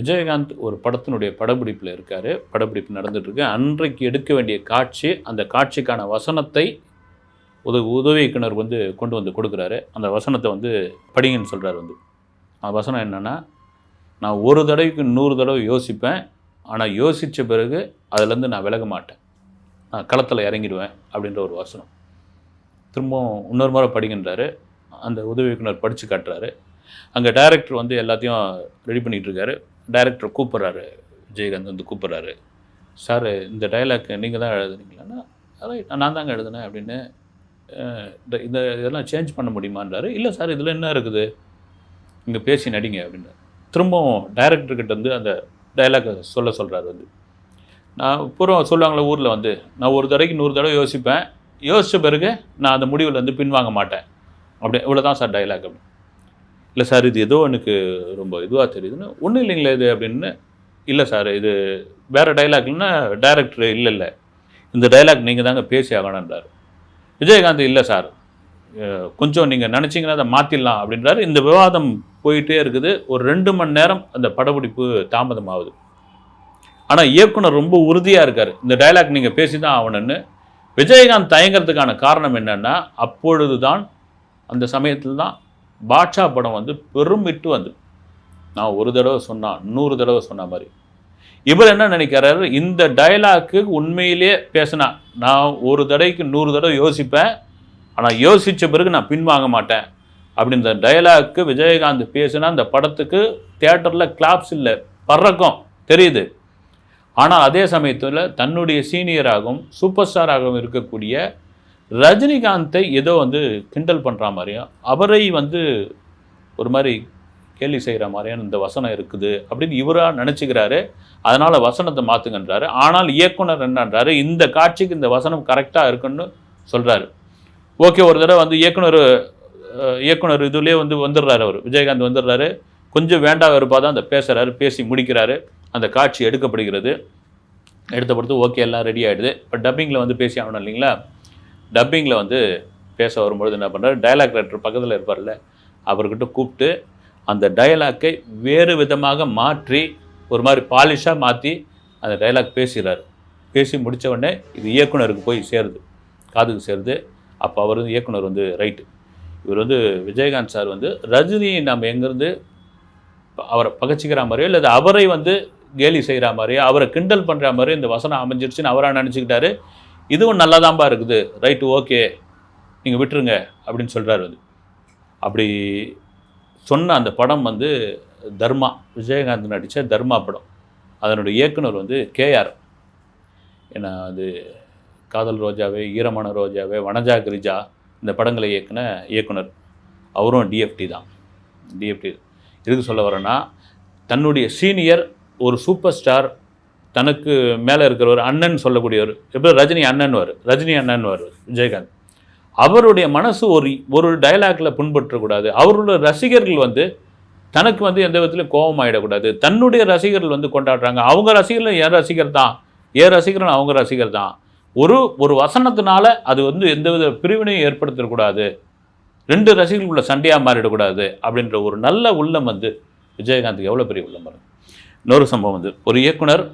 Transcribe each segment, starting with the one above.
விஜயகாந்த் ஒரு படத்தினுடைய படப்பிடிப்பில் இருக்கார். படப்பிடிப்பு நடந்துகிட்ருக்கு அன்றைக்கு எடுக்க வேண்டிய காட்சி அந்த காட்சிக்கான வசனத்தை உதவி உதவி இயக்குனர் வந்து கொண்டு வந்து கொடுக்குறாரு. அந்த வசனத்தை வந்து படிங்கன்னு சொல்கிறார் வந்து. அந்த வசனம் என்னென்னா நான் ஒரு தடவைக்கு நூறு தடவை யோசிப்பேன். ஆனால் யோசித்த பிறகு அதுலேருந்து நான் விலக மாட்டேன். நான் களத்தில் இறங்கிடுவேன் அப்படின்ற ஒரு வசனம். திரும்பவும் இன்னொரு முறை படிக்கின்றாரு அந்த உதவி இயக்குனர் படித்து காட்டுறாரு. அங்கே டைரக்டர் வந்து எல்லாத்தையும் ரெடி பண்ணிகிட்டு இருக்காரு. டைரக்டர் கூப்பிட்றாரு விஜயகாந்த் வந்து கூப்பிட்றாரு. சார் இந்த டைலாக் நீங்கள் தான் எழுதுனீங்களான்னா ரைட் நான் தாங்க எழுதுனேன் அப்படின்னு இந்த இந்த இதெல்லாம் சேஞ்ச் பண்ண முடியுமான்றாரு. இல்லை சார் இதில் என்ன இருக்குது? இங்கே பேசி நடிங்க அப்படின்னு. திரும்பவும் டைரக்டர்கிட்ட வந்து அந்த டைலாக்கை சொல்ல சொல்கிறாரு வந்து. நான் பூர்வம் சொல்லுவாங்களே ஊரில் வந்து நான் ஒரு தடவைக்கு நூறு தடவை யோசிப்பேன். யோசித்த பிறகு நான் அந்த முடிவில் வந்து பின்வாங்க மாட்டேன். அப்படி இவ்வளோ தான் சார் டைலாக் அப்படின்னு. இல்லை சார் இது ஏதோ எனக்கு ரொம்ப இதுவாக தெரியுதுன்னு. ஒன்றும் இல்லைங்களே இது அப்படின்னு. இல்லை சார் இது வேறு டைலாக்னா டைரக்டர் இல்லை இல்லை. இந்த டைலாக் நீங்கள் தாங்க பேசி ஆகணுன்றார் விஜயகாந்த் இல்லை சார். கொஞ்சம் நீங்கள் நினச்சிங்கன்னா அதை மாற்றிடலாம் அப்படின்றாரு. இந்த விவாதம் போயிட்டே இருக்குது. ஒரு ரெண்டு மணி நேரம் அந்த படப்பிடிப்பு தாமதம் ஆகுது ஆனால் இயக்குனர் ரொம்ப உறுதியாக இருக்கார். இந்த டைலாக் நீங்கள் பேசி தான் ஆகணும்னு. விஜயகாந்த் தயங்குறதுக்கான காரணம் என்னென்னா அப்பொழுது தான் அந்த சமயத்தில் தான் பாட்ஷா படம் வந்து பெரும் விட்டு வந்து நான் ஒரு தடவை சொன்னான் நூறு தடவை சொன்ன மாதிரி. இவர் என்ன நினைக்கிறாரு? இந்த டயலாக்கு உண்மையிலேயே பேசினா நான் ஒரு தடவைக்கு நூறு தடவை யோசிப்பேன். ஆனால் யோசித்த பிறகு நான் பின்வாங்க மாட்டேன். அப்படின்ற டயலாக்கு விஜயகாந்த் பேசினா அந்த படத்துக்கு தேட்டரில் கிளாப்ஸ் இல்லை பறக்கும் தெரியுது. ஆனால் அதே சமயத்தில் தன்னுடைய சீனியராகவும் சூப்பர் ஸ்டாராகவும் இருக்கக்கூடிய ரஜினிகாந்தை ஏதோ வந்து கிண்டல் பண்ணுற மாதிரியும் அவரை வந்து ஒரு மாதிரி கேலி செய்கிற மாதிரியான இந்த வசனம் இருக்குது அப்படின்னு இவராக நினச்சிக்கிறாரு. அதனால் வசனத்தை மாற்றுங்கன்றாரு ஆனால் இயக்குனர் என்னன்றாரு? இந்த காட்சிக்கு இந்த வசனம் கரெக்டாக இருக்குன்னு சொல்கிறாரு ஓகே ஒரு தடவை வந்து இயக்குனர் இயக்குனர் இதுலேயே வந்து வந்துடுறாரு அவர். விஜயகாந்த் வந்துடுறாரு. கொஞ்சம் வேண்டாம் வெறுப்பாக தான் அந்த பேசுகிறாரு பேசி முடிக்கிறாரு. அந்த காட்சி எடுக்கப்படுகிறது. எடுத்தப்படுத்து ஓகே எல்லாம் ரெடி ஆகிடுது இப்போ டப்பிங்கில் வந்து பேசி ஆகணும் இல்லைங்களா? டப்பிங்கில் வந்து பேச வரும்பொழுது என்ன பண்ணுறாரு டயலாக் ரைட்டர் பக்கத்தில் இருப்பார்ல அவர்கிட்ட கூப்பிட்டு அந்த டயலாக்கை வேறு விதமாக மாற்றி ஒரு மாதிரி பாலிஷாக மாற்றி அந்த டயலாக் பேசுகிறார். பேசி முடித்த உடனே இது இயக்குனருக்கு போய் சேருது காதுக்கு சேருது. அப்போ அவர் வந்து இயக்குனர் வந்து ரைட்டு இவர் வந்து விஜயகாந்த் சார் வந்து ரஜினி நம்ம எங்கேருந்து அவரை பகச்சிக்கிற மாதிரியோ இல்லை அவரை வந்து கேலி செய்கிற மாதிரியோ அவரை கிண்டல் பண்ணுற மாதிரியோ இந்த வசனம் அமைஞ்சிருச்சுன்னு அவராக நினச்சிக்கிட்டாரு. இதுவும் நல்லாதான்பா இருக்குது. ரைட்டு ஓகே நீங்கள் விட்டுருங்க அப்படின்னு சொல்கிறாரு வந்து அப்படி சொன்ன அந்த படம் வந்து தர்மா விஜயகாந்த் நடித்த தர்மா படம். அதனுடைய இயக்குனர் வந்து கேஆர். ஏன்னா அது காதல் ரோஜாவே ஈரமான ரோஜாவே வனஜா கிரிஜா இந்த படங்களை இயக்குன இயக்குனர். அவரும் டிஎஃப்டி தான். டிஎஃப்டி எதுக்கு சொல்ல வரேன்னா தன்னுடைய சீனியர் ஒரு சூப்பர் ஸ்டார் தனக்கு மேலே இருக்கிறவர் அண்ணன் சொல்லக்கூடியவர். எப்படி? ரஜினி அண்ணன் வரு ரஜினி அண்ணன் வார் விஜயகாந்த். அவருடைய மனசு ஒரு ஒரு டைலாக்ல புண்பற்றக்கூடாது அவருடைய ரசிகர்கள் வந்து தனக்கு வந்து எந்த விதத்திலும் கோபம் ஆகிடக்கூடாது தன்னுடைய ரசிகர்கள் வந்து கொண்டாடுறாங்க. அவங்க ரசிகர்களும் என் ரசிகர் தான். என் ரசிகர்கள் அவங்க ரசிகர் தான். ஒரு ஒரு வசனத்தினால அது வந்து எந்தவித பிரிவினையும் ஏற்படுத்தக்கூடாது. ரெண்டு ரசிகர்களுக்குள்ள சண்டையாக மாறிடக்கூடாது அப்படின்ற ஒரு நல்ல உள்ளம் வந்து விஜயகாந்துக்கு எவ்வளோ பெரிய உள்ளம் வரும் இன்னொரு சம்பவம் வந்து ஒரு இயக்குனர்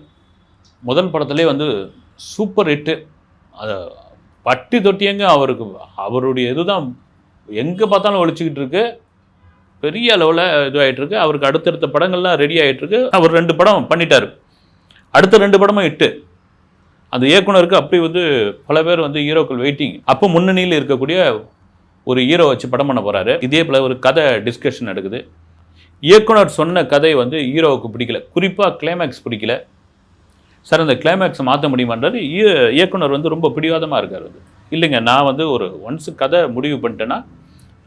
முதல் படத்திலே வந்து சூப்பர் ஹிட்டு. அதை பட்டி தொட்டியங்க அவருக்கு அவருடைய இதுதான். எங்கே பார்த்தாலும் ஒழிச்சிக்கிட்டு இருக்கு. பெரிய அளவில் இதுவாகிட்டுருக்கு அவருக்கு அடுத்தடுத்த படங்கள்லாம் ரெடி ஆகிட்டுருக்கு அவர் ரெண்டு படம் பண்ணிட்டார். அடுத்த ரெண்டு படமும் இட்டு அந்த இயக்குனருக்கு அப்படி வந்து பல பேர் வந்து ஹீரோக்கள் வெயிட்டிங் அப்போ முன்னணியில் இருக்கக்கூடிய ஒரு ஹீரோ வச்சு படம் பண்ண போகிறாரு இதே போல் ஒரு கதை டிஸ்கஷன் நடக்குது. இயக்குனர் சொன்ன கதை வந்து ஹீரோவுக்கு பிடிக்கல. குறிப்பாக கிளைமேக்ஸ் பிடிக்கல. சார் அந்த கிளைமேக்ஸை மாற்ற முடியுமான்றது இயக்குனர் வந்து ரொம்ப பிடிவாதமாக இருக்கார் அது இல்லைங்க நான் வந்து ஒரு ஒன்ஸ் கதை முடிவு பண்ணிட்டேன்னா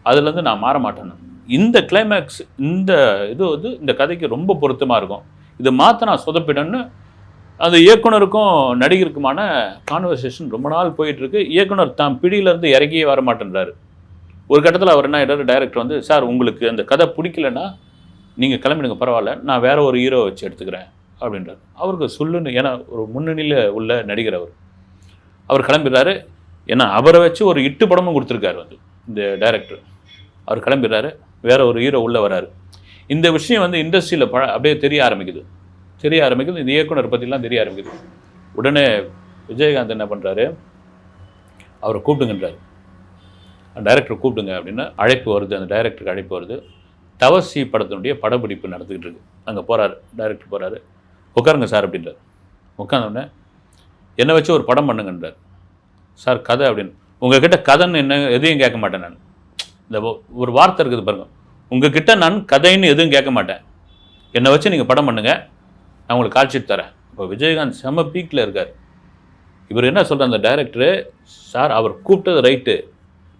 அதுலேருந்து நான் மாற மாட்டேன்னு இந்த கிளைமேக்ஸ் இந்த இது வந்து இந்த கதைக்கு ரொம்ப பொருத்தமாக இருக்கும். இது மாற்ற நான் சொதப்பிடன்னு அந்த இயக்குனருக்கும் நடிகருக்குமான கான்வர்சேஷன் ரொம்ப நாள் போயிட்டுருக்கு. இயக்குனர் தான் பிடியிலேருந்து இறங்கியே வர மாட்டேன்றாரு. ஒரு கட்டத்தில் அவர் என்ன ஆகிட்டார் டைரக்டர் வந்து சார் உங்களுக்கு அந்த கதை பிடிக்கலன்னா நீங்கள் கிளம்பிடுங்க பரவாயில்ல. நான் வேறு ஒரு ஹீரோ வச்சு எடுத்துக்கிறேன். அப்படின்றார். அவருக்கு சொல்லுன்னு ஏன்னா ஒரு முன்னணியில் உள்ள நடிகர் அவர். அவர் கிளம்பிடுறாரு. ஏன்னா அவரை வச்சு ஒரு இட்டு படமும் கொடுத்துருக்காரு வந்து இந்த டைரக்டர் அவர் கிளம்பிடுறாரு. வேற ஒரு ஹீரோ உள்ளே வராரு. இந்த விஷயம் வந்து இண்டஸ்ட்ரியில் ப அப்படியே தெரிய ஆரம்பிக்குது. தெரிய ஆரம்பிக்குது. இந்த இயக்குனர் பற்றிலாம் தெரிய ஆரம்பிக்குது. உடனே விஜயகாந்த் என்ன பண்ணுறாரு அவரை கூப்பிடுங்கன்றாரு. டைரக்டர் கூப்பிடுங்க அப்படின்னா அழைப்பு வருது. அந்த டைரக்டருக்கு அழைப்பு வருது. தவசி படத்தினுடைய படப்பிடிப்பு நடந்துக்கிட்டு இருக்கு. அங்கே போகிறாரு டைரக்டர் போகிறாரு உட்காருங்க சார் அப்படின்றார். உட்காந்தோடனே என்னை வச்சு ஒரு படம் பண்ணுங்கன்றார். சார் கதை அப்படின்னு. உங்ககிட்ட கதைன்னு என்ன எதையும் கேட்க மாட்டேன் நான். இந்த ஒரு வார்த்தை இருக்குது பாருங்க. உங்ககிட்ட நான் கதைன்னு எதுவும் கேட்க மாட்டேன். என்னை வச்சு நீங்கள் படம் பண்ணுங்கள் நான் உங்களுக்கு கால்ஷீட் தரேன். இப்போ விஜயகாந்த் செம பீக்கில் இருக்கார். இவர் என்ன சொல்கிறார் அந்த டைரக்டரு? சார் அவர் கூப்பிட்டது ரைட்டு.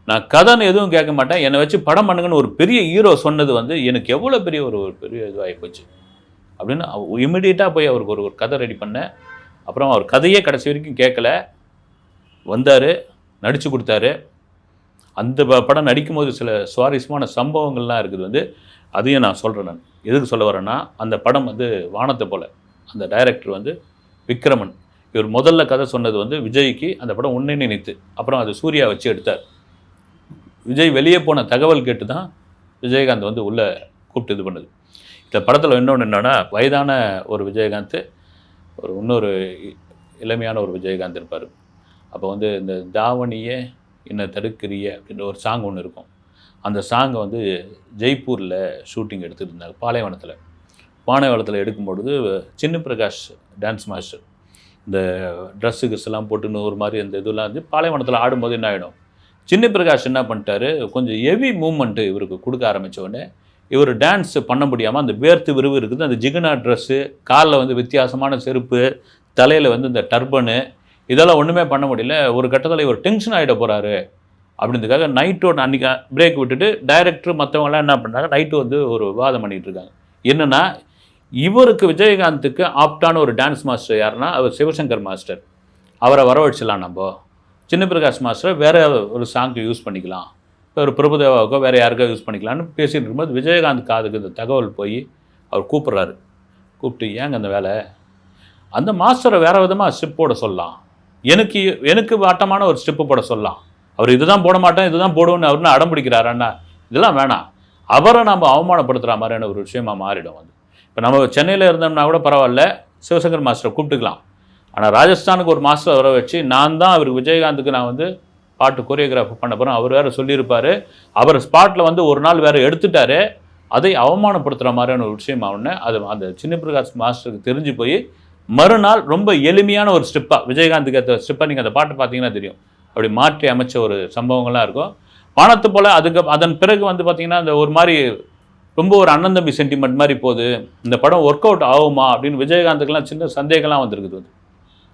நான் கதைன்னு எதுவும் கேட்க மாட்டேன். என்னை வச்சு படம் பண்ணுங்கன்னு ஒரு பெரிய ஹீரோ சொன்னது வந்து எனக்கு எவ்வளோ பெரிய ஒரு ஒரு பெரிய இதுவாகி போச்சு. அப்படின்னு இமிடியேட்டாக போய் அவருக்கு ஒரு ஒரு கதை ரெடி பண்ணேன். அப்புறம் அவர் கதையே கடைசி வரைக்கும் கேட்கல. வந்தார் நடித்து கொடுத்தாரு. அந்த ப- படம் நடிக்கும்போது சில சுவாரஸ்யமான சம்பவங்கள்லாம் இருக்குது வந்து அதையும் நான் சொல்கிறேன் நான். எதுக்கு சொல்ல வரேன்னா அந்த படம் வந்து வானத்தை போல். அந்த டைரக்டர் வந்து விக்ரமன். இவர் முதல்ல கதை சொன்னது வந்து விஜய்க்கு அந்த படம் உன்னை நினைத்து. அப்புறம் அது சூர்யா வச்சு எடுத்தார். விஜய் வெளியே போன தகவல் கேட்டு தான் விஜயகாந்த் வந்து உள்ளே கூப்பிட்டு இது பண்ணுது. இந்த படத்தில் இன்னொன்று என்னென்னா வயதான ஒரு விஜயகாந்த் ஒரு இன்னொரு இ- இளமையான ஒரு விஜயகாந்த் இருப்பார். அப்போ வந்து இந்த தாவணியே என்ன தடுக்கிறிய அப்படின்ற ஒரு சாங் ஒன்று இருக்கும். அந்த சாங்கை வந்து ஜெய்ப்பூரில் ஷூட்டிங் எடுத்துகிட்டு இருந்தாங்க பாலைவனத்தில். பாலைவனத்தில் எடுக்கும்பொழுது சின்ன பிரகாஷ் டான்ஸ் மாஸ்டர் இந்த ட்ரெஸ்ஸு கிஸ் போட்டுன்னு ஒரு மாதிரி அந்த இதெல்லாம் வந்து பாலைவனத்தில் ஆடும்போது என்ன ஆகிடும் சின்ன பிரகாஷ் என்ன பண்ணிட்டாரு? கொஞ்சம் ஹெவி மூமெண்ட்டு இவருக்கு கொடுக்க ஆரம்பித்த உடனே இவர் டான்ஸ் பண்ண முடியாமல் அந்த வேர்த்து விறுவு இருக்குது. அந்த ஜிகனா ட்ரெஸ்ஸு காலில் வந்து வித்தியாசமான செருப்பு தலையில் வந்து இந்த டர்பனு இதெல்லாம் ஒன்றுமே பண்ண முடியல. ஒரு கட்டத்தில் இவர் டென்ஷன் ஆகிட போகிறாரு அப்படின்றதுக்காக நைட்டோட அன்றைக்கி பிரேக் விட்டுட்டு டைரக்டர் மற்றவங்களாம் என்ன பண்ணுறாங்க நைட்டு வந்து ஒரு விவாதம் பண்ணிகிட்டு இருக்காங்க. என்னென்னா இவருக்கு விஜயகாந்துக்கு ஆப்டான ஒரு டான்ஸ் மாஸ்டர் யாருன்னா அவர் சிவசங்கர் மாஸ்டர் அவரை வரவழைச்சிடலாம் நம்ம. சின்ன பிரகாஷ் மாஸ்டர் வேறு ஒரு சாங்க்கு யூஸ் பண்ணிக்கலாம். ஒரு பிரபுதேவாவுக்கோ வேறு யாருக்கோ யூஸ் பண்ணிக்கலாம்னு பேசிகிட்டு இருக்கும்போது விஜயகாந்த் காதுக்கு இந்த தகவல் போய் அவர் கூப்பிட்றாரு. கூப்பிட்டு ஏங்க அந்த வேலை? அந்த மாஸ்டரை வேறு விதமாக ஸ்டெப் போட சொல்லலாம். எனக்கு எனக்கு வாட்டமான ஒரு ஸ்டெப்பு போட சொல்லலாம். அவர் இதுதான் போட மாட்டேன் இதுதான் போடுவோன்னு அவருன்னு அடம் பிடிக்கிறாருன்னா இதெல்லாம் வேணாம். அவரை நம்ம அவமானப்படுத்துகிற மாதிரியான ஒரு விஷயமா மாறிடும் வந்து இப்போ நம்ம சென்னையில் இருந்தோம்னா கூட பரவாயில்ல சிவசங்கர் மாஸ்டரை கூப்பிட்டுக்கலாம். ஆனால் ராஜஸ்தானுக்கு ஒரு மாஸ்டர் வர வச்சு நான் தான் அவருக்கு விஜயகாந்துக்கு நான் வந்து பாட்டு கொரியோகிராஃப் பண்ண போகிறோம் அவர் வேறு சொல்லியிருப்பார். அவர் ஸ்பாட்டில் வந்து ஒரு நாள் வேறு எடுத்துட்டாரு. அதை அவமானப்படுத்துகிற மாதிரியான ஒரு விஷயம் ஆகுன்னு அது அந்த சின்ன பிரகாஷ் மாஸ்டருக்கு தெரிஞ்சு போய் மறுநாள் ரொம்ப எளிமையான ஒரு ஸ்டெப்பாக விஜயகாந்துக்கு ஏற்ற ஸ்டெப்பாக நீங்கள் அந்த பாட்டு பார்த்தீங்கன்னா தெரியும். அப்படி மாற்றி அமைச்ச ஒரு சம்பவங்கள்லாம் இருக்கும். பணத்து போல் அதுக்கு அதன் பிறகு வந்து பார்த்திங்கன்னா அந்த ஒரு மாதிரி ரொம்ப ஒரு அண்ணன் தம்பி சென்டிமெண்ட் மாதிரி போகுது. இந்த படம் ஒர்க் அவுட் ஆகுமா அப்படின்னு விஜயகாந்துக்கெல்லாம் சின்ன சந்தேகம்லாம் வந்திருக்குது வந்து.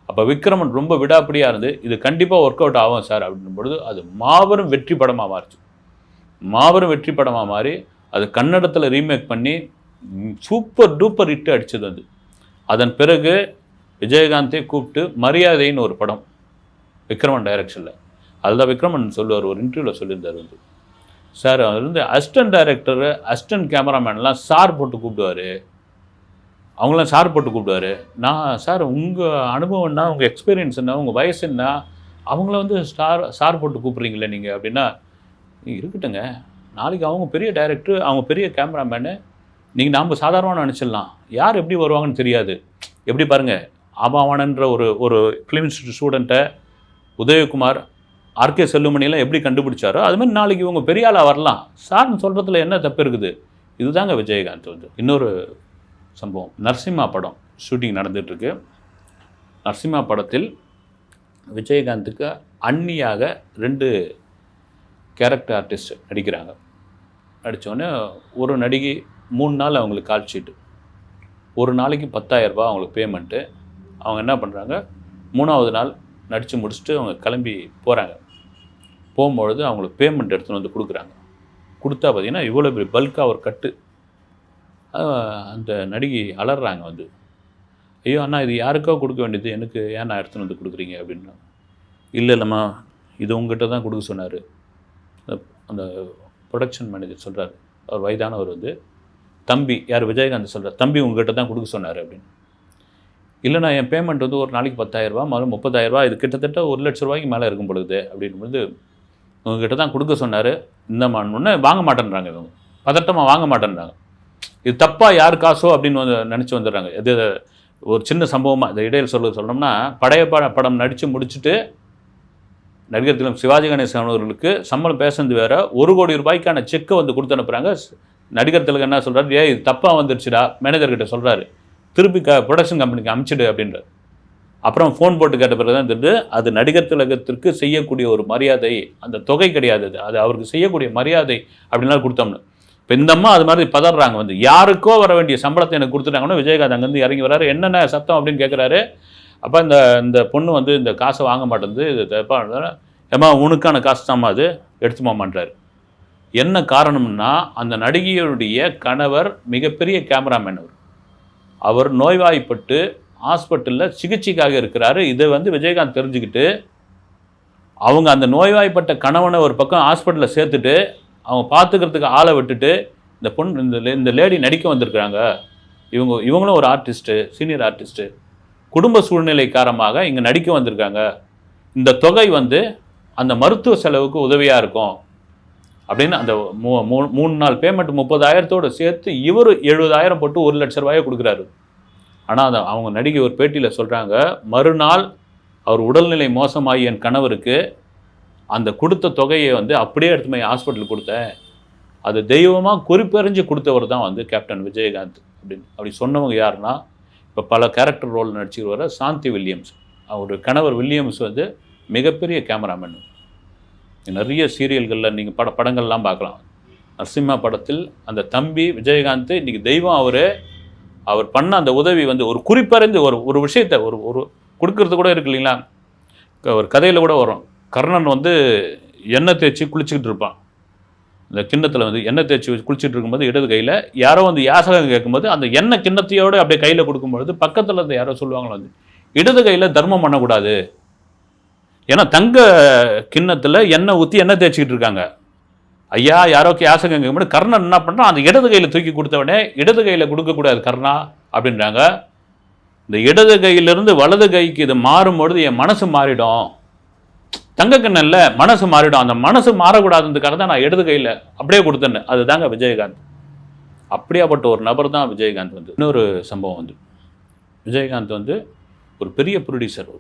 அப்போ விக்ரமன் ரொம்ப விடாப்பிடியாக இருந்து இது கண்டிப்பாக ஒர்க் அவுட் ஆகும் சார் அப்படின்னும் பொழுது அது மாபெரும் வெற்றி படமாக மாறிச்சு. மாபெரும் வெற்றி படமாக மாறி அது கன்னடத்தில் ரீமேக் பண்ணி சூப்பர் டூப்பர் ஹிட் அடித்தது அது. அதன் பிறகு விஜயகாந்தே கூப்பிட்டு மரியாதைன்னு ஒரு படம் விக்ரமன் டைரக்ஷனில் அதுதான் விக்ரமன் சொல்லுவார் ஒரு இன்டர்வியூவில் சொல்லியிருந்தார் வந்து. சார் அவர் வந்து அசிஸ்டன்ட் டைரக்டரு அசிஸ்டன்ட் கேமராமேன்லாம் சார் போட்டு கூப்பிடுவார். அவங்களாம் சார் போட்டு கூப்பிடுவாரு. நான் சார் உங்கள் அனுபவம் என்ன? உங்கள் எக்ஸ்பீரியன்ஸ் என்ன? உங்கள் வயசு என்ன? அவங்கள வந்து ஸ்டார் சார் போட்டு கூப்பிட்றீங்களே நீங்கள் அப்படின்னா இருக்கட்டுங்க. நாளைக்கு அவங்க பெரிய டைரக்டர் அவங்க பெரிய கேமராமேனு நீங்கள் நாம் சாதாரணமாக நினச்சிடலாம். யார் எப்படி வருவாங்கன்னு தெரியாது. எப்படி பாருங்கள் ஆபாவானன்ற ஒரு ஒரு ஃபிலிம் ஸ்டூடெண்ட்டை உதயகுமார் ஆர்கே செல்லுமணியெல்லாம் எப்படி கண்டுபிடிச்சாரோ அது மாதிரி நாளைக்கு இவங்க பெரிய ஆளாக வரலாம். சார்னு சொல்கிறதுல என்ன தப்பு இருக்குது? இதுதாங்க விஜயகாந்த் வந்து. இன்னொரு சம்பவம். நரசிம்மா படம் ஷூட்டிங் நடந்துகிட்ருக்கு நரசிம்மா படத்தில் விஜயகாந்துக்கு அன்னியாக ரெண்டு கேரக்டர் ஆர்டிஸ்ட் நடிக்கிறாங்க. நடித்தோடனே ஒரு நடிகை மூணு நாள் அவங்களுக்கு கால் ஷீட்டு ஒரு நாளைக்கு பத்தாயிரரூபா அவங்களுக்கு பேமெண்ட்டு அவங்க என்ன பண்ணுறாங்க மூணாவது நாள் நடித்து முடிச்சுட்டு அவங்க கிளம்பி போகிறாங்க போகும்பொழுது அவங்களுக்கு பேமெண்ட் எடுத்துன்னு வந்து கொடுக்குறாங்க. கொடுத்தா பார்த்தீங்கன்னா இவ்வளோ பெரிய பல்காக ஒரு கட்டு அந்த நடிகை அலறாங்க வந்து. ஐயோ அண்ணா இது யாருக்கோ கொடுக்க வேண்டியது. எனக்கு ஏன் நான் எடுத்துன்னு வந்து கொடுக்குறீங்க? அப்படின்னு. இல்லை இல்லைம்மா. இது உங்ககிட்ட தான் கொடுக்க சொன்னார். அந்த ப்ரொடக்ஷன் மேனேஜர் சொல்கிறார் அவர் வயதானவர் வந்து. தம்பி யார்? விஜயகாந்த் சொல்கிறார் தம்பி உங்ககிட்ட தான் கொடுக்க சொன்னார். அப்படின்னு. இல்லைண்ணா என் பேமெண்ட் வந்து ஒரு நாளைக்கு பத்தாயிரரூபா முதல்ல முப்பதாயிரரூபா. இது கிட்டத்தட்ட ஒரு லட்ச ரூபாய்க்கு மேலே இருக்கும் பொழுது அப்படின்னும்போது உங்ககிட்ட தான் கொடுக்க சொன்னார். இந்த மான்னு வாங்க மாட்டேன்றாங்க இவங்க. பதட்டமாக வாங்க மாட்டேன்றாங்க. இது தப்பாக யார் காசோ அப்படின்னு வந்து நினச்சி வந்துடுறாங்க. இது ஒரு சின்ன சம்பவமாக இந்த இடையில் சொல்ல சொல்லணும்னா படைய படம் நடித்து முடிச்சுட்டு நடிகர் திலம் சிவாஜி கணேசன் அவர்களுக்கு சம்பளம் பேசுனது வேற ஒரு கோடி ரூபாய்க்கான செக்கை வந்து கொடுத்து அனுப்புகிறாங்க நடிகர் திலகம் என்ன சொல்கிறாரு ஏ இது தப்பாக வந்துருச்சுடா மேனேஜர்கிட்ட சொல்கிறாரு திருப்பி க ப்ரொடக்ஷன் கம்பெனிக்கு அமுச்சிடு அப்படின்றார். அப்புறம் ஃபோன் போட்டு கேட்ட பிறகு தான் தெரிஞ்சு அது நடிகர் திலகத்திற்கு செய்யக்கூடிய ஒரு மரியாதை அந்த தொகை கிடையாது அது. அது அவருக்கு செய்யக்கூடிய மரியாதை அப்படின்லாம் கொடுத்தோம்னு. இப்போ இந்த அம்மா அது மாதிரி பதறாங்க வந்து. யாருக்கோ வர வேண்டிய சம்பளத்தை எனக்கு கொடுத்துட்டாங்கன்னா விஜயகாந்த் அங்கேருந்து இறங்கி வராரு. என்னென்ன சத்தம் அப்படின்னு கேட்குறாரு அப்போ இந்த இந்த பொண்ணு வந்து இந்த காசை வாங்க மாட்டேங்குது. இது தப்பாக ஏமா உனக்கான காசு தாம்மா அது. எடுத்துமாமான்றாரு. என்ன காரணம்னா அந்த நடிகையுடைய கணவர் மிகப்பெரிய கேமராமேன் அவர். அவர் நோய்வாய்ப்பட்டு ஹாஸ்பிட்டலில் சிகிச்சைக்காக இருக்கிறாரு. இதை வந்து விஜயகாந்த் தெரிஞ்சுக்கிட்டு அவங்க அந்த நோய்வாய்ப்பட்ட கணவனை ஒரு பக்கம் ஹாஸ்பிட்டலில் சேர்த்துட்டு அவங்க பார்த்துக்கிறதுக்கு ஆளை விட்டுட்டு இந்த பொண்ணு இந்த லே- இந்த லேடி நடிக்க வந்திருக்கிறாங்க. இவங்க இவங்களும் ஒரு ஆர்டிஸ்ட்டு சீனியர் ஆர்டிஸ்ட்டு குடும்ப சூழ்நிலை காரணமாக இங்கே நடிக்க வந்திருக்காங்க. இந்த தொகை வந்து அந்த மருத்துவ செலவுக்கு உதவியாக இருக்கும். அப்படின்னு அந்த மூ மூ- மூணு நாள் பேமெண்ட் முப்பதாயிரத்தோடு சேர்த்து இவர் எழுபதாயிரம் போட்டு ஒரு லட்ச ரூபாயை கொடுக்குறாரு. ஆனால் அதை அவங்க நடிகை ஒரு பேட்டியில் சொல்கிறாங்க மறுநாள் அவர் உடல்நிலை மோசமாகி என் கணவருக்கு அந்த கொடுத்த தொகையை வந்து அப்படியே எடுத்து போய் ஹாஸ்பிட்டலுக்கு கொடுத்தேன். அது தெய்வமாக குறிப்பறிஞ்சு கொடுத்தவர் தான் வந்து கேப்டன் விஜயகாந்த் அப்படின்னு. அப்படி சொன்னவங்க யாருன்னா இப்போ பல கேரக்டர் ரோல் நடிச்சுட்டு வர சாந்தி வில்லியம்ஸ். அவருடைய கணவர் வில்லியம்ஸ் வந்து மிகப்பெரிய கேமராமேன் நிறைய சீரியல்களில் நீங்கள் பட படங்கள்லாம் பார்க்கலாம். நரசிம்மா படத்தில் அந்த தம்பி விஜயகாந்த் இன்றைக்கி தெய்வம் அவர். அவர் பண்ண அந்த உதவி வந்து ஒரு குறிப்பறிந்து ஒரு ஒரு விஷயத்தை ஒரு ஒரு கொடுக்கறது கூட இருக்கு இல்லைங்களா? ஒரு கதையில் கூட வரும். கர்ணன் வந்து எண்ணெய் தேய்ச்சி குளிச்சுக்கிட்டு இருப்பான். இந்த கிண்ணத்தில் வந்து எண்ணெய் தேய்ச்சி குளிச்சுட்டு இருக்கும்போது இடது கையில் யாரோ வந்து யாசகம் கேட்கும்போது அந்த எண்ணெய் கிண்ணத்தையோடு அப்படியே கையில் கொடுக்கும்பொழுது பக்கத்தில் இருந்த யாரோ சொல்லுவாங்களோ வந்து இடது கையில் தர்மம் பண்ணக்கூடாது. ஏன்னா தங்க கிண்ணத்தில் எண்ணெய் ஊற்றி எண்ணெய் தேய்ச்சிக்கிட்டு இருக்காங்க. ஐயா யாரோக்கு யாசகம் கேட்கும்போது கர்ணன் என்ன பண்ணுறான் அந்த இடது கையில் தூக்கி கொடுத்தவனே இடது கையில் கொடுக்கக்கூடாது கர்ணா அப்படின்றாங்க. இந்த இடது கையிலிருந்து வலது கைக்கு இது மாறும்பொழுது என் மனசு மாறிடும். தங்க மனசு மாறிடும். அந்த மனசு மாறக்கூடாதுன்றதுக்காக தான் நான் இடது கையில் அப்படியே கொடுத்தேன்னு. அதுதாங்க விஜயகாந்த். அப்படியாப்பட்ட ஒரு நபர் தான் விஜயகாந்த் வந்து. இன்னொரு சம்பவம் வந்து. விஜயகாந்த் வந்து ஒரு பெரிய ப்ரொடியூசர்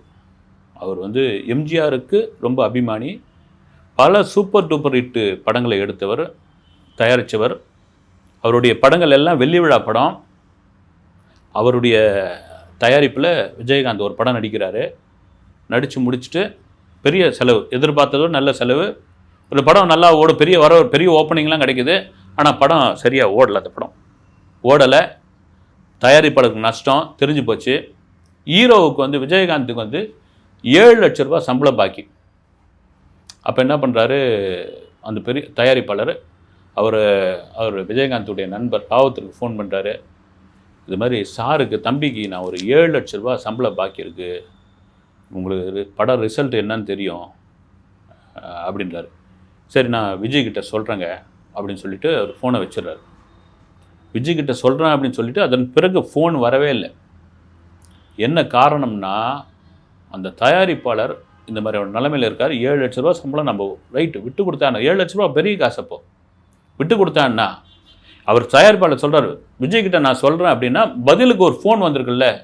அவர். வந்து எம்ஜிஆருக்கு ரொம்ப அபிமானி. பல சூப்பர் டூப்பர் ஹிட்டு படங்களை எடுத்தவர் தயாரித்தவர் அவருடைய படங்கள் எல்லாம் வெள்ளி விழா படம். அவருடைய தயாரிப்பில் விஜயகாந்த் ஒரு படம் நடிக்கிறாரு. நடித்து முடிச்சுட்டு பெரிய செலவு எதிர்பார்த்ததோ நல்ல செலவு. ஒரு படம் நல்லா ஓடும் பெரிய வர பெரிய ஓப்பனிங்லாம் கிடைக்குது. ஆனால் படம் சரியாக ஓடலை அந்த படம். ஓடலை. தயாரிப்பாளருக்கு நஷ்டம் தெரிஞ்சு போச்சு. ஹீரோவுக்கு வந்து விஜயகாந்துக்கு வந்து ஏழு லட்ச ரூபா சம்பளம் பாக்கி. அப்போ என்ன பண்ணுறாரு அந்த பெரிய தயாரிப்பாளர் அவர் அவர் விஜயகாந்துடைய நண்பர் பாவத்திற்கு ஃபோன் பண்ணுறாரு இது மாதிரி சாருக்கு தம்பிக்கு நான் ஒரு ஏழு லட்ச ரூபா சம்பளம் பாக்கி இருக்குது உங்களுக்கு ரி- படம் ரிசல்ட் என்னன்னு தெரியும் அப்படின்றாரு. சரி நான் விஜய்கிட்ட சொல்கிறேங்க அப்படின்னு சொல்லிட்டு அவர் ஃபோனை வச்சிடுறாரு. விஜய்கிட்ட சொல்கிறேன் அப்படின்னு சொல்லிட்டு அதன் பிறகு ஃபோன் வரவே இல்லை. என்ன காரணம்னா அந்த தயாரிப்பாளர் இந்த மாதிரி ஒரு நிலமையில் இருக்கார். ஏழு லட்ச ரூபா சம்பளம் நம்ம ரைட்டு விட்டு கொடுத்தாங்க ஏழு லட்ச ரூபா பெரிய காசப்போ விட்டு கொடுத்தான்னா? அவர் தயாரிப்பாளர் சொல்கிறார் விஜய்கிட்ட நான் சொல்கிறேன் அப்படின்னா பதிலுக்கு ஒரு ஃபோன் வந்திருக்குல்ல.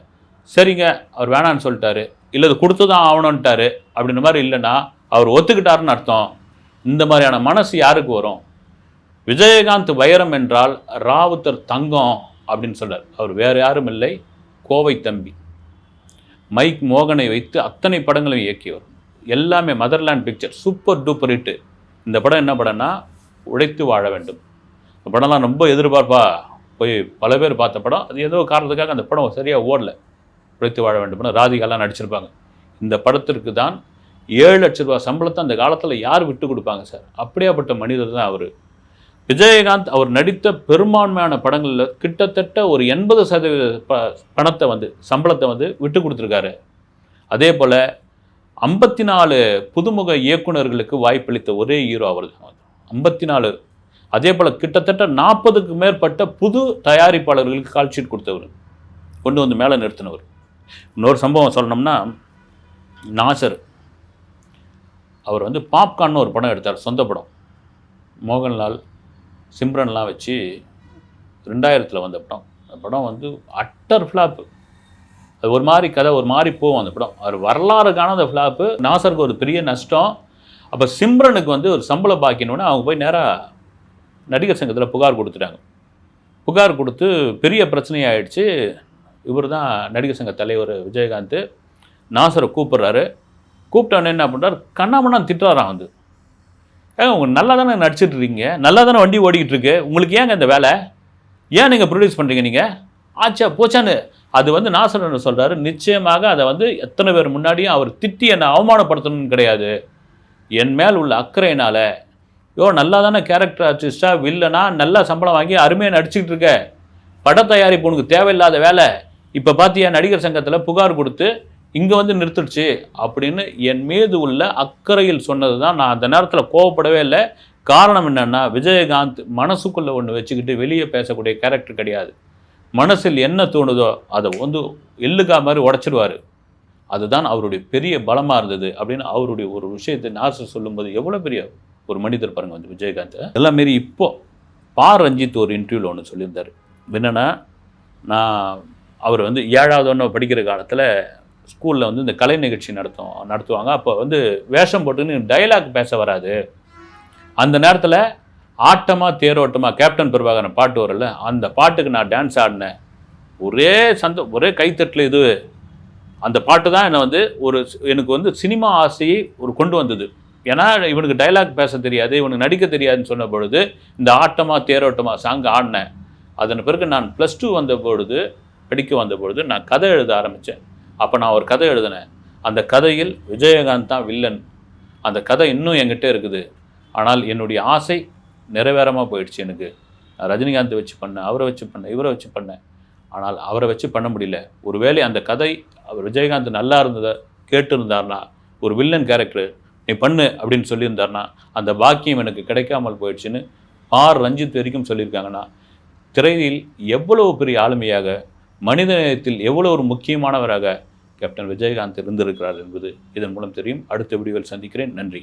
சரிங்க அவர் வேணான்னு சொல்லிட்டாரு. இல்லை இது கொடுத்து தான் ஆகணுன்ட்டாரு அப்படின்ற மாதிரி இல்லைன்னா அவர் ஒத்துக்கிட்டாருன்னு அர்த்தம். இந்த மாதிரியான மனசு யாருக்கு வரும்? விஜயகாந்த் வைரம் என்றால் ராவுத்தர் தங்கம் அப்படின்னு சொல்றார். அவர் வேறு யாரும் இல்லை கோவை தம்பி. மைக் மோகனை வைத்து அத்தனை படங்களையும் இயக்கியவர். எல்லாமே motherland picture super duper hit. இந்த படம் என்ன படம்னா உழைத்து வாழ வேண்டும். இந்த படம்லாம் ரொம்ப எதிர்பார்ப்பா போய் பல பேர் பார்த்த படம். அது ஏதோ காரணத்துக்காக அந்த படம் சரியாக ஓடல. உழைத்து வாழ வேண்டும் ராதிகாலாம் நடிச்சிருப்பாங்க. இந்த படத்திற்கு தான் ஏழு லட்ச ரூபா சம்பளத்தை அந்த காலத்தில் யார் விட்டு கொடுப்பாங்க சார்? அப்படியாப்பட்ட மனிதர் தான் அவர். விஜயகாந்த் அவர் நடித்த பெரும்பான்மையான படங்களில் கிட்டத்தட்ட ஒரு எண்பது சதவீத ப பணத்தை வந்து சம்பளத்தை வந்து விட்டு கொடுத்துருக்காரு. அதே போல் ஐம்பத்தி நாலு புதுமுக இயக்குனர்களுக்கு வாய்ப்பளித்த ஒரே ஹீரோ அவர். தான் ஐம்பத்தி நாலு அதே போல் கிட்டத்தட்ட நாற்பதுக்கு மேற்பட்ட புது தயாரிப்பாளர்களுக்கு கால்ஷீட் கொடுத்தவர். கொண்டு வந்து மேலே நிறுத்தினவர். இன்னொரு சம்பவம் சொல்லணும்னா நாசர். அவர் வந்து பாப்கார்ன்னு ஒரு படம் எடுத்தார் சொந்த படம். மோகன்லால் சிம்ரன்லாம் வச்சு ரெண்டாயிரத்தில் வந்த படம். அந்த படம் வந்து அட்டர் ஃப்ளாப்பு அது ஒரு மாதிரி கதை ஒரு மாதிரி போகும் அந்த படம். அவர் வரலாறுக்கான அந்த ஃப்ளாப்பு நாசருக்கு ஒரு பெரிய நஷ்டம். அப்போ சிம்ரனுக்கு வந்து ஒரு சம்பள பாக்கினோடனே அவங்க போய் நேராக நடிகர் சங்கத்தில் புகார் கொடுத்துட்டாங்க. புகார் கொடுத்து பெரிய பிரச்சனையாயிடுச்சு. இவர் தான் நடிகர் சங்க தலைவர் விஜயகாந்த். நாசரை கூப்பிட்றாரு. கூப்பிட்டோன்னே என்ன பண்ணுறாரு கண்ணாமண்ணா திட்டுறாராம் வந்து. ஏங்க உங்கள் நல்லா தானே நடிச்சிட்டு இருக்கீங்க? நல்லா தானே வண்டி ஓடிக்கிட்டு இருக்கு உங்களுக்கு ஏங்க இந்த வேலை? ஏன் நீங்கள் ப்ரொடியூஸ் பண்ணுறீங்க நீங்கள் ஆச்சா போச்சான்னு. அது வந்து நாசரன் சொல்கிறாரு நிச்சயமாக அதை வந்து எத்தனை பேர் முன்னாடியும் அவர் திட்டி என்னை அவமானப்படுத்தணும்னு கிடையாது. என் மேல் உள்ள அக்கறையினால். யோ நல்லா தானே கேரக்டர் ஆர்டிஸ்டாக வில்லனா நல்லா சம்பளம் வாங்கி அருமையாக நடிச்சுக்கிட்டு இருக்க பட தயாரிப்பு உனக்கு தேவையில்லாத வேலை. இப்போ பார்த்தியா நடிகர் சங்கத்தில் புகார் கொடுத்து இங்கே வந்து நிறுத்துடுச்சு அப்படின்னு என் மீது உள்ள அக்கறையில் சொன்னது தான் நான் அந்த நேரத்தில் கோவப்படவே இல்லை. காரணம் என்னன்னா விஜயகாந்த் மனசுக்குள்ளே ஒன்று வச்சுக்கிட்டு வெளியே பேசக்கூடிய கேரக்டர் கிடையாது. மனசில் என்ன தோணுதோ அதை வந்து எள்ளுக்கா மாதிரி உடச்சிடுவார் அதுதான் அவருடைய பெரிய பலமாக இருந்தது அப்படின்னு அவருடைய ஒரு விஷயத்தை நாசர் சொல்லும்போது எவ்வளோ பெரிய ஒரு மனிதர் பாருங்க வந்து விஜயகாந்த். எல்லாம் மாரி இப்போ பா ரஞ்சித் ஒரு இன்டர்வியூவில் ஒன்று சொல்லியிருந்தார். என்னென்னா நான் அவர் வந்து ஏழாவது ஒன்று படிக்கிற காலத்தில் ஸ்கூலில் வந்து இந்த கலை நிகழ்ச்சி நடத்தும் நடத்துவாங்க. அப்போ வந்து வேஷம் போட்டுன்னு டைலாக் பேச வராது. அந்த நேரத்தில் ஆட்டமாக தேரோட்டமாக கேப்டன் பிரபாகரன் பாட்டு வரல அந்த பாட்டுக்கு நான் டான்ஸ் ஆடினேன். ஒரே சந்த ஒரே கைத்தட்டில் இது. அந்த பாட்டு தான் என்னை வந்து ஒரு எனக்கு வந்து சினிமா ஆசையை ஒரு கொண்டு வந்தது. ஏன்னா இவனுக்கு டைலாக் பேச தெரியாது இவனுக்கு நடிக்க தெரியாதுன்னு சொன்ன பொழுது இந்த ஆட்டமாக தேரோட்டமாக சாங் ஆடினேன். அதன் பிறகு நான் ப்ளஸ் டூ வந்த பொழுது படிக்க வந்த பொழுது நான் கதை எழுத ஆரம்பித்தேன் அப்போ நான் ஒரு கதை எழுதினேன். அந்த கதையில் விஜயகாந்த் தான் வில்லன். அந்த கதை இன்னும் என்கிட்ட இருக்குது. ஆனால் என்னுடைய ஆசை நிறைவேறமாக போயிடுச்சு எனக்கு. நான் ரஜினிகாந்தை வச்சு பண்ணேன் அவரை வச்சு பண்ணேன் இவரை வச்சு பண்ணேன். ஆனால் அவரை வச்சு பண்ண முடியல. ஒருவேளை அந்த கதை அவர் விஜயகாந்த் நல்லா இருந்ததை கேட்டிருந்தார்னா ஒரு வில்லன் கேரக்டர் நீ பண்ணு அப்படின்னு சொல்லியிருந்தார்னா அந்த பாக்கியம் எனக்கு கிடைக்காமல் போயிடுச்சுன்னு ஆர். ரஞ்சித் வரைக்கும் சொல்லியிருக்காங்கன்னா திரையில் எவ்வளவு பெரிய ஆளுமையாக மனிதநேயத்தில் எவ்வளோ ஒரு முக்கியமானவராக கேப்டன் விஜயகாந்த் இருந்திருக்கிறார் என்பது இதன் மூலம் தெரியும். அடுத்த வீடியோவில் சந்திக்கிறேன். நன்றி.